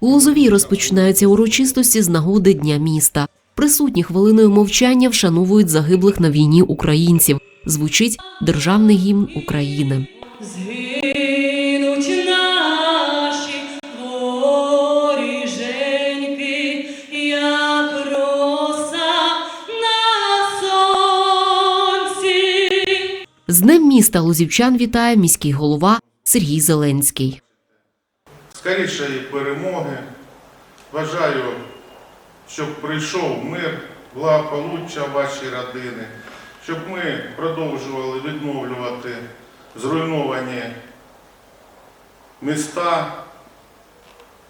У Лозовій розпочинаються урочистості з нагоди Дня міста. Присутні хвилиною мовчання вшановують загиблих на війні українців. Звучить державний гімн України. З Днем міста лозівчан вітає міський голова Сергій Зеленський. Скорішої перемоги. Бажаю, щоб прийшов мир, благополуччя в ваші родини, щоб ми продовжували відновлювати зруйновані міста,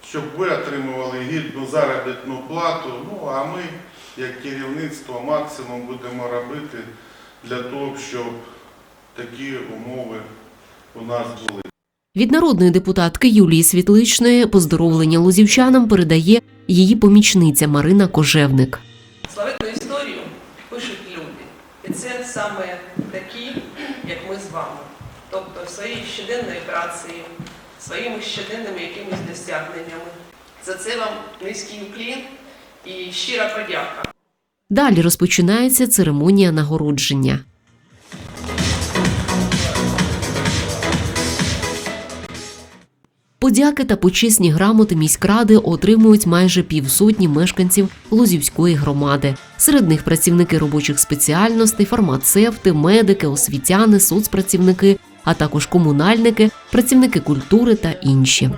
щоб ви отримували гідну заробітну плату. Ну а ми, як керівництво, максимум будемо робити для того, щоб такі умови у нас були. Від народної депутатки Юлії Світличної поздоровлення лозівчанам передає її помічниця Марина Кожевник. Славетну історію пишуть люди. І це саме такі, як ми з вами. Тобто своєю щоденною працею, своїми щоденними якимись досягненнями. За це вам низький уклін і щира подяка. Далі розпочинається церемонія нагородження. Подяки та почесні грамоти міськради отримують майже півсотні мешканців Лозівської громади. Серед них працівники робочих спеціальностей, фармацевти, медики, освітяни, соцпрацівники, а також комунальники, працівники культури та інші.